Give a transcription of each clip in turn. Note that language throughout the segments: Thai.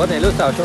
我得录少说。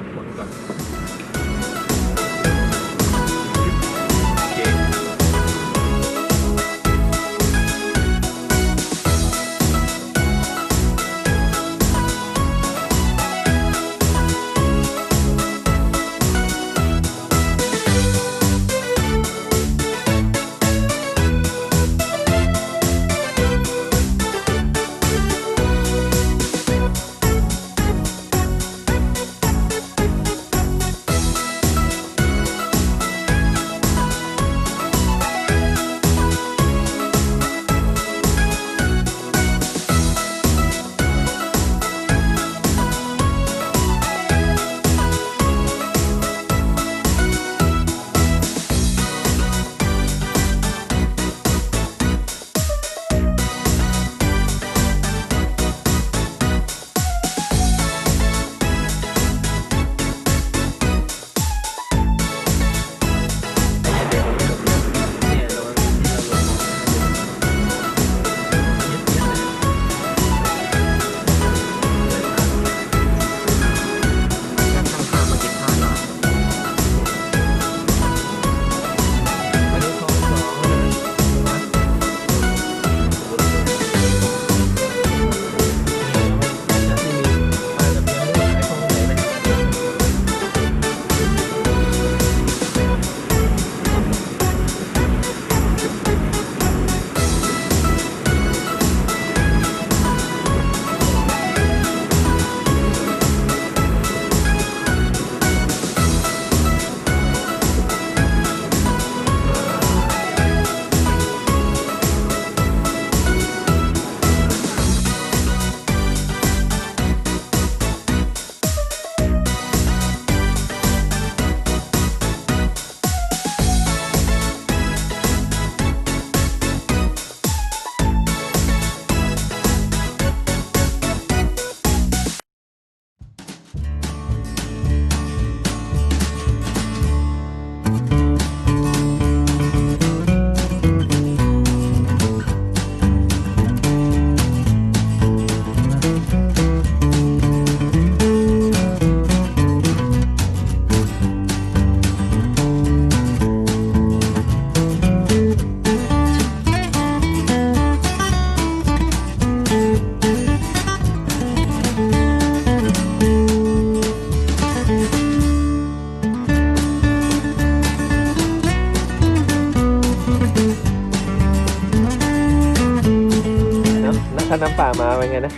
ท่าน้ำป่ามาเป็นไงนะ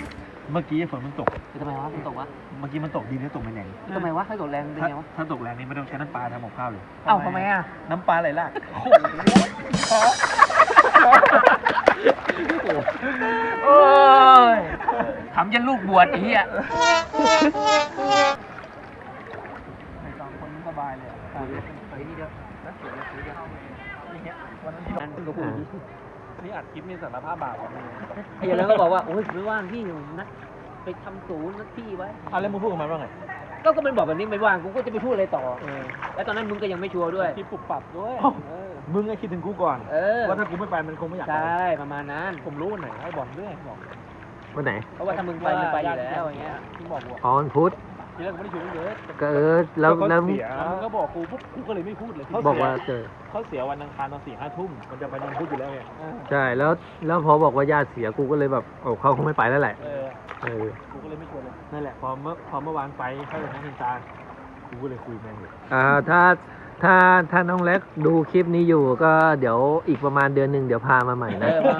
เมื่อกี้ฝนมันตก ทำไมวะตกวะเมื่อกี้มันตกดีนแล้วตกไม่แรงทำไมวะให้ตกแรงเป็นไงวะถ้าตกแรงนี่ไม่ต้องใช้น้ำปลาทำหมกข้าวเลย เอ้าทำไมอะน้ำปลาไหลลากโอ้โฮ้ยทำยันลูกบวชอีเหี้ อัดคลิปนี่สารภาพบาปของมึงไอ้เหี้ยแล้วก็บอกว่าโอ้ยไม่ว่างพี่หนูนัดไปทำศูนย์นัดพี่ไว้ อะแล้วมึงพูดกับมันว่าไงก็ก็มันบอกแบบนี้ไม่ว่างกูก็จะไปพูดอะไรต่อ เออแล้วตอนนั้นมึงก็ยังไม่ชัวร์ด้วย คลิปปรับปรับด้วย เอ้าเออมึงไงคิดถึงกูก่อนเออว่าถ้ากูไม่ไปมันคงไม่อยากใชไป่ประมาณนั้น ผมรู้วันไหนให้บอกด้วยบอกวันไหนเพราะว่าถ้ามึงไปมึงไปอยู่แล้วอย่างเงี้ย ที่บอกว่า อ๋อวันพุธ ทีแรกกูไม่ได้ชวนมึงเยอะก็เออแล้วแล้วเสียมึงก็บอกกูปุ๊บกูก็เลยไม่พูดเลยบอกว่าเจอเขาเสียวันอังคารตอนสี่ห้าทุ่มมันจะไปวันพุธอยู่แล้วไงใช่แล้วแล้วพอบอกว่าญาติเสียกูก็เลยแบบโอ้เขาคงไม่ไปแล้วแหละเออเออกูก็เลยไม่ชวนเลยนั่นแหละพอเมื่อพอเมื่อวานไปเข้าไปนั่งกินตากูก็เลยคุยแม่งเลยอ่าถ้าถ้าถ้าน้องเล็กดูคลิปนี้อยู่ก็เดี๋ยวอีกประมาณเดือนหนึ่งเดี๋ยวพามาใหม่เอนะอมา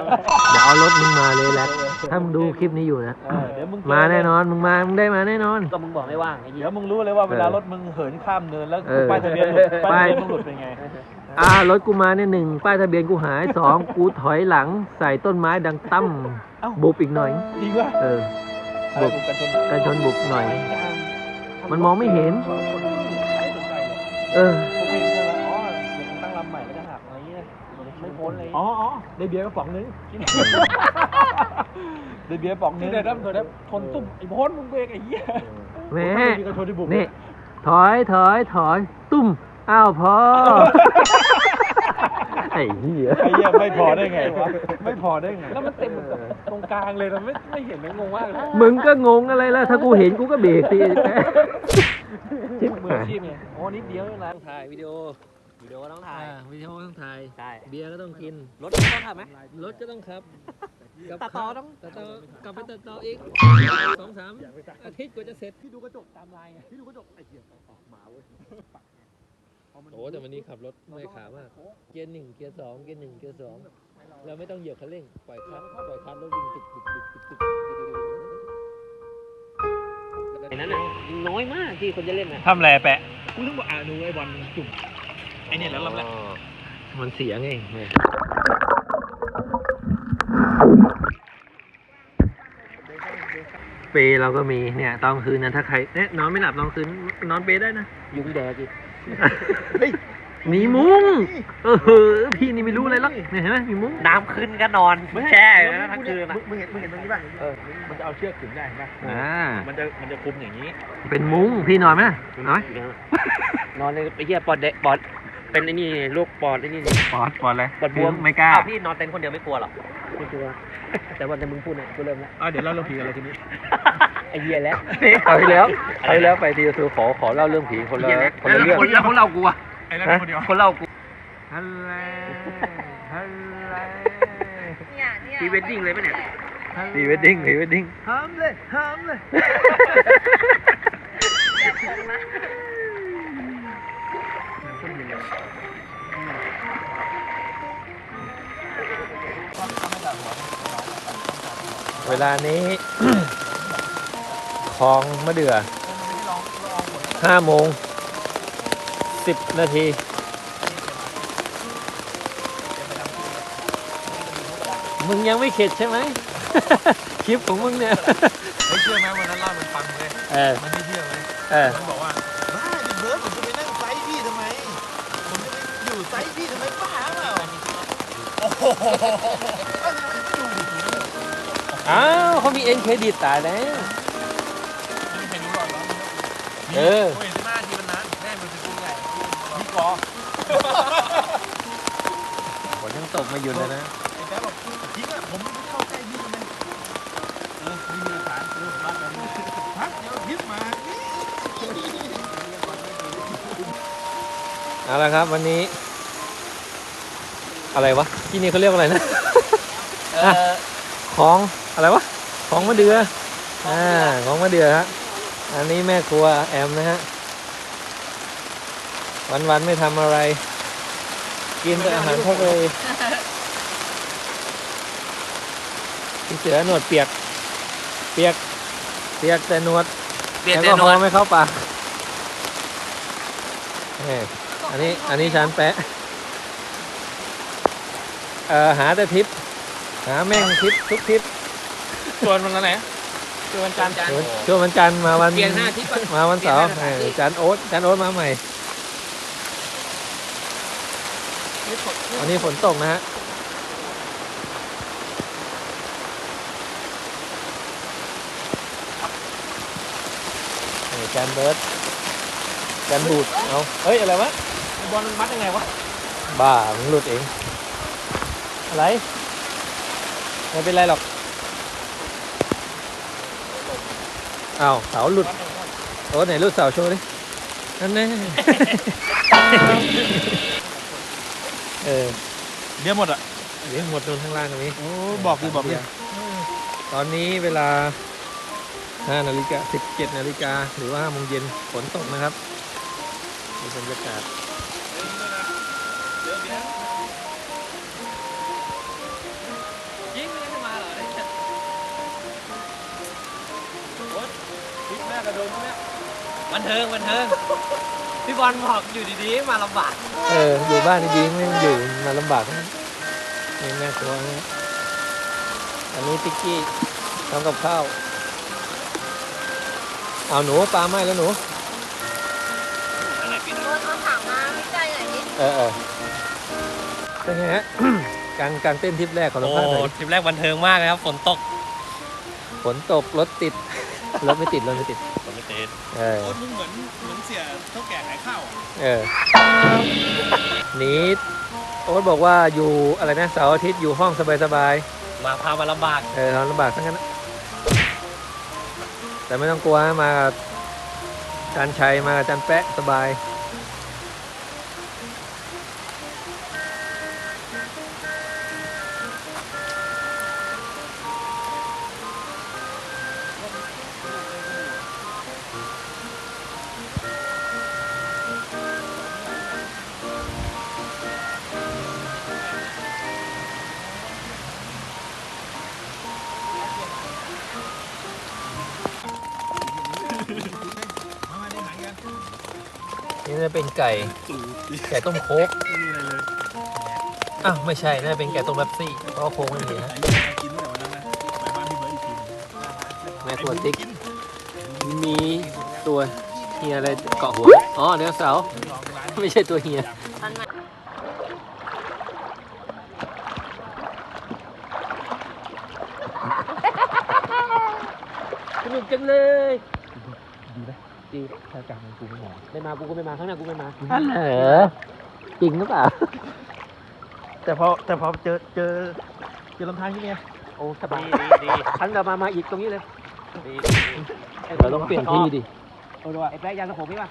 เดี๋ยวเอารถมึงมาเลยแหละ ถ้ามึงดูคลิปนี้อยู่นะ เออเดี๋ยวมึงเจอมาแน่นอน มึงมา มึงได้มาแน่นอน ก็มึงบอกไม่ว่างไอ้เหี้เดี๋ยยวมึงรู้เลยว่าเวลารถมึงเหินข้ามเนินแล้วเออป้ายทะเบียนหลุดป้ายทะเบียนมึงหลุดเป็นไง อ่ารถกูมาเนี่ยหนึ่งป้ายทะเบียนกูหายสองกูถอยหลัง ใส่ต้นไม้ดังตั้มเอ้า บุบอีกหน่อย จริงป่ะเอออะไรบุบกันชนกันชนบุบหน่อย มันมองไม่เห็น เออผมเห็นใช่ไหมอ๋อ นเลยอ๋ออ๋อได้เบียร์กระป๋องนึงได้เบียร์กระป๋องนึงเดี๋ยวนะเดี๋ยวนะชนตุ้มไอ้พ้นมึงเบรกไอ้เหี้ยแหม่มีกระชนที่บุกนี่ถอยถอยถอยตุ้มอ้าวพอไอ้เหี้ยไอ้เหี้ยไม่พอได้ไงวะไม่พอได้ไงแล้วมันเต็มกับตรงกลางเลยนะไม่ไม่เห็นเลยงงมากเลยมึงก็งงอะไรล่ะถ้ากูเห็นกูก็เบรกสิชิบมือหายอาชีพไงโอ้นิดเดียวเองนะถ่ายวิดีโอ วิดีโอต้องถ่ายวิดีโอต้องถ่าย ใช่ เบียร์ก็ต้องกิน รถต้องขับไหม รถก็ต้องขับตัดต่อต้อง ตัดต่อกลับไปตัดต่ออีกสองสามอาทิตย์กว่าจะเสร็จ พี่ดูกระจกตามลายไงพี่ดูกระจกไอ้เหี้ยออกมาเว้ยโอ้แต่วันนี้ขับรถไม่ขามาก เกียร์หนึ่งเกียร์สองเกียร์หนึ่งเกียร์สองเราไม่ต้องเหยียบคันเร่ง ปล่อยคลัตช์ปล่อยคลัตช์แล้ววิ่งตึกตึกตึกตึกตึกไอ้นั้นน่ะน้อยมากที่คนจะเล่นน่ะทำอะไรแปะกูต้องบอกอ่านูไอ้บอลจุ่มไอ้ เนี่ยแล้วลำแหละมันเสียงเองเปรย์เราก็มีเนี่ยตอนกลางคืนนะถ้าใครเนี่ยนอนไม่หลับตอนกลางคืนนอนเปรย์ได้นะยุงแดดอีกมีมุ้งเออพี่นี่ไม่รู้อะไรหรอกเนี่ยเห็นไหมมีมุ้งน้ำขึ้นก็นอนแช่อยู่นะทั้งคืนอะมึงเห็นมึงเห็นตรงนี้ป่ะเออมันจะเอาเชือกขึงได้เห็นป่ะอ่ามันจะมันจะคุมอย่างนี้ เป็นมุ้งพี่นอนไหมนอนไหมนอนเลยไอ้เหี้ยปอดเดะปอด เป็นไอ้นี่โรคปอดไอ้นี่นี่ปอดปอดอะไรปอดบวม ไม่กล้าอ้าวพี่นอนเต็นท์คนเดียวไม่กลัวหรอ ไม่กลัวแต่ว่าแต่มึงพูดเนี่ยกูเริ่มแล้วอะเดี๋ยวเล่าเรื่องผีกันเลยทีนี้ ไอ้เหี้ยแล้วเอาที่แล้วเอาที่แล้วไปทีคือขอขอเล่าเรื่องผีคนละคนละเรื่องคนเราคนเรากลัวไอ้เรื่องคนเดียวคนเรากลัวฮัลโหลฮัลโหลพรีเวดดิ้งเลยปะเนี่ยพรีเวดดิ้งพรีเวดดิ้งห้ามเลยห้ามเลย เวลานี้ คลองมะเดื่อห้าโมงสิบนาที มึงยังไม่เข็ดใช่ไหม คลิปของมึงเนี่ยไม่เชื่อไหมวันนั้นเล่ามันฟังเลย เออ มันไม่เชื่อเลยเออ มันบอกว่าบ้าดิเบิร์ดผมจะไปนั่งไซส์พี่ทำไม ผมจะไปอยู่ไซส์พี่ทำไมบ้าเปล่าโอ้โหอ้าวเขามีเอ็นเครดิตตายแล้ว ไม่มีใครรู้หรอกเออ โอ้ยหน้าทีมันนั้นแม่มันเป็นตัวใหญ่นี่กอฝนยังตกมาอยู่เลยนะไอ้แจ๊บบอกจริงอะผมไม่เข้าใกล้พี่ทำไมเออมีหลักฐานเออรักกันพักเดี๋ยวพิษมาเอาละครับวันนี้ อะไรวะที่นี่เขาเรียกว่าอะไรนะ เออของอะไรวะของมะเดืออ่าของมะเดือฮะอันนี้แม่ครัวแอมนะฮะวันๆไม่ทำอะไร กินแต่อาหารทะเลพี่เสือหนวดเปียก เปียก เปียกแต่หนวดเปลี่ยนแอลแต่กอนฮอวดล์ไม่เข้าปากเอ้ยอันนี้อันนี้ชานแปะ เอ่อหาแต่ทิปหาแม่งทิปทุกทิปส่วนมันอะไรส่วนวันจันทร์ช่วงวันจันทร์มาวันเปลี่ยนหน้าทิศก่อนมาวันเสาร์เปลี่ยนหน้าสถานที่เออจันทร์โอ๊ตจันทร์โอ๊ตมาใหม่วันนี้ฝนตกนะฮะนี่แกนเบิร์ดแกนบูดเอาเฮ้ยอะไรวะบอลมันมัดยังไงวะบ้ามึงหลุดเอง อะไรไม่เป็นไรหรอกอ้าวเสาหลุดโอ้ไหนหลุดเสาโชว์ดินั่นแน่ เออเดี๋ยวหมดอะเดี๋ยวหมดโดนข้างล่างตรงนี้ โอ้บอกดิบอกดิตอนนี้เวลา5นาฬิกา17นาฬิกาหรือว่า5โมงเย็นฝนตกนะครับมีบรรยากาศ บันเทิงบันเทิงพี่บอลบอกอยู่ดีๆมาลำบาก เอออยู่บ้านดีๆไม่อยู่มาลำบากนะนี่แม่ครัวนะอันนี้ติ๊กกี้ทำกับข้าวเอาหนูปลาไหม้แล้วหนูรถมาถามมาวิจัยหน่อยดิเออเออเป็นไงฮะ การการเต้นทริปแรกของเราโอ้พาดหน่อยดิทริปแรกบันเทิงมากเลยครับ ฝนตก ฝนตกรถติดรถไม่ติดรถไม่ติด ฝนไม่ติดเออโอ้มึงเหมือนเหมือนเสียเท่าแก่ขายข้าวอะเออหนีโอ๊ตบอกว่าอยู่อะไรนะเสาร์อาทิตย์อยู่ห้องสบายมาพามาลำบาก ๆเออนอนลำบากทั้งนั้นนะแต่ไม่ต้องกลัวนะมากับจานชัยมากับจานแปะสบาย จะเป็นไก่ไก่ต้มโคกไม่มีอะไรเลยอ้าวไม่ใช่น่าจะเป็นไก่ต้มแบปซี่เพราะว่าโคกไม่มีฮะไอ้ยังไงกินตั้งแต่วันนั้นนะไปบ้านพี่เบิร์ดอีกทีหนึ่งแม่ครัวติ๊กมีตัวเฮียอะไรเกาะหัวอ๋อเนื้อเสาร์ลองร้านไม่ใช่ตัวเฮียทันไหมสนุกจังเลยดี ถ้ากลางกูไม่มาไม่มากูก็ไม่มาข้างหน้ากูไม่มาอันเหรอจริงหรือเปล่า แต่พอแต่พอเจอเจอเจอลำธารที่เนี่ยโอ้สบายดีดีครั้งต่อมามาอีกตรงนี้เลยดีเราต้องเปลี่ยนที่ดิโอ้ดูว่าไอ้แป๊ะยางกระผมนี่ป่ะ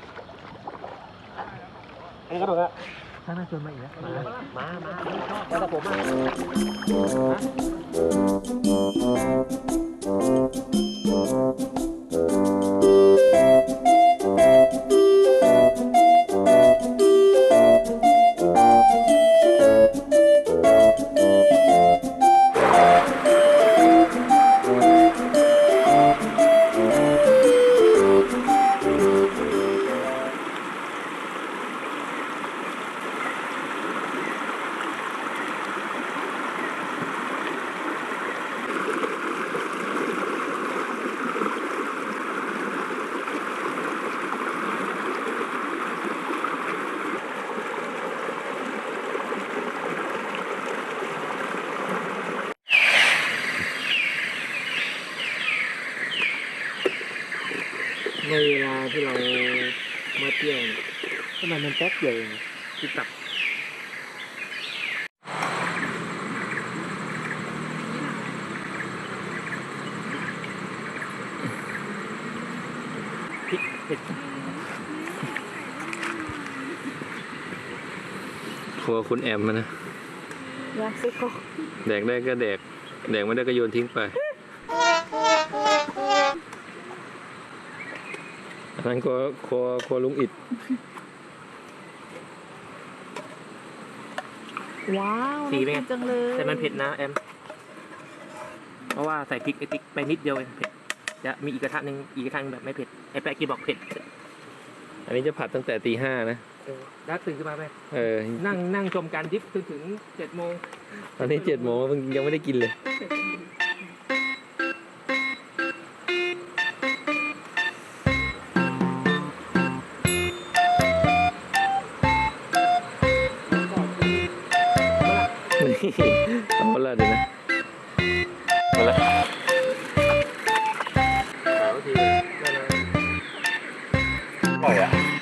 ไอ้กระผมอะถ้าน่าชวนมาอีกนะมามามาชอบยางกระผมอ ในเวลาที่เรามาเที่ยวเนี่ยทำไมมันแป๊บเดียวเองที่กลับครัวคุณแอมมานะยาซิโก แดกได้ก็แดก แดกไม่ได้ก็โยนทิ้งไป นนั้นครัวครัวครัวลุงอิดว้าวสีเป็นไงากิจังเลยแต่มันเผ็ดนะแอม เพราะว่าใส่พริกไอติ๊กไปนิดเดียวเองเผ็ดจะมีอีกกระทะหนึ่งอีกกระทะหนึ่งแบบไม่เผ็ดไอ้แป๊กกี้บอกเผ็ดอันนี้จะผัดตั้งแต่ตีห้านะ เออแล้วตื่นขึ้นมาไปเออ นั่งนั่งชมการดิฟจนถึงเจ็ดโมงตอนนี้เจ็ดโมงแล้วยังไม่ได้กินเลย ปล่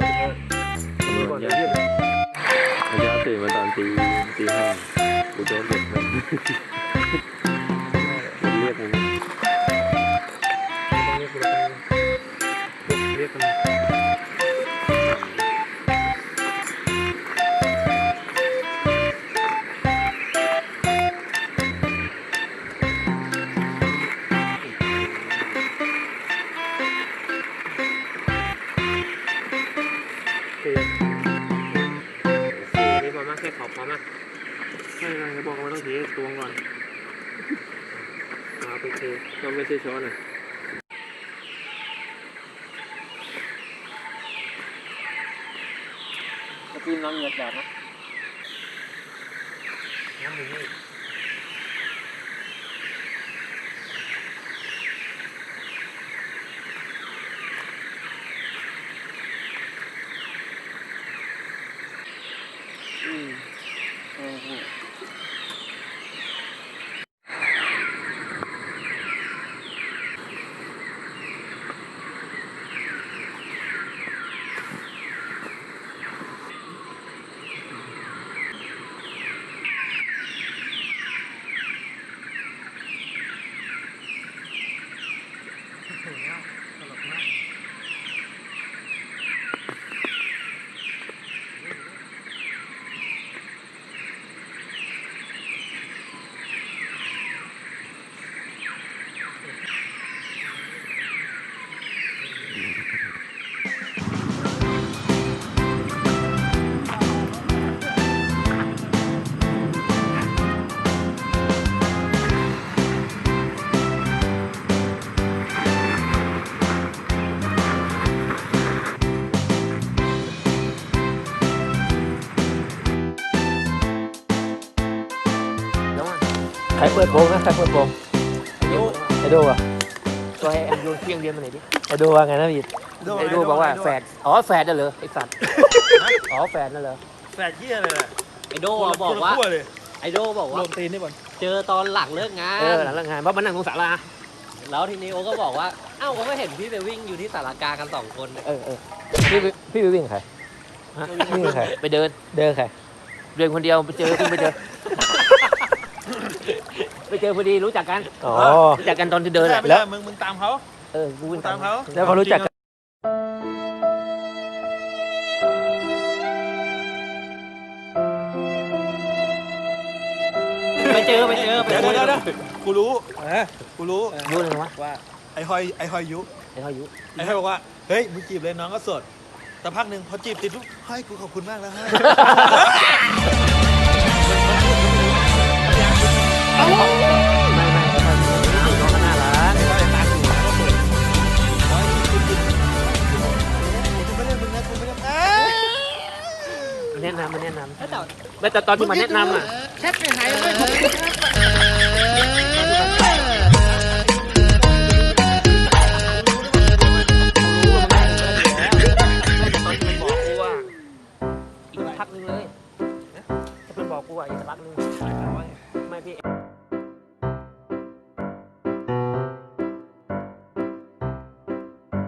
นะครับมาตอนนี้ทำงานยากเมื่อเช้าตื่นมาตอนตีตีห้ากูโดนเด็กมันมันเรียกมันเรียกมันเรียกมัน เอาไปเทก็ไม่ใช่ช้อนอะตะกี้น้องเหงือกแดดนะน้ำหนึ่ง เปิดโปงนะใครเปิดโปงไอโดอะตัวให้แอมโยนเพียงเรียนมาไหนอยดิไอโดว่าไงนะพี่ไอ้ดูบอกว่าแฝดอ๋อแฝดน่ะเหรอไอ้สัตว์อ๋อแฝดน่ะเหรอแฝดเหี้ยเลยแหละไอโดอะบอกว่าคนละขั้เลยไอโดบอกว่าลมตีนนี่บอลเจอตอนหลังเลิกงาเออนหลังเลิกงานเพราะมันนั่งตรงศาลาแล้วทีนี้โอก็บอกว่าเอ้าก็ไม่เห็นพี่ไปวิ่งอยู่ที่สารากลางกันสองคนเออเออพี่ไปพี่ไปวิ่งกับใครฮะวิ่งกับใครไปเดินเดินกับใครเดินคนเดียวไปเจอเพิ่งไปเจอ ไปเจอพอดีรู้จักกันอ๋อ รู้จักกันตอนที่เดินไม่อะใช่แล้ว มึงมึงตามเขาเออกูมึวิ่งงตาตามมเขาแล้วพอรู้จักกันไปเจอไปเจอไปเดี๋ยวคุยเดี๋ยวเดี๋ยวกูรู้กูรู้รู้เลยนะวะว่าไอ้หอยไอ้หอยยุไอ้เขาอายุไอ้หอยบอกว่าเฮ้ยมึงจีบเลยน้องก็สดแต่พักหนึ่งพอจีบติดปุ๊บเฮ้ยกูขอบคุณมากแล้วฮะ แม่แต่ตอนที่มาแนะนำอะ แชทไปหายเลย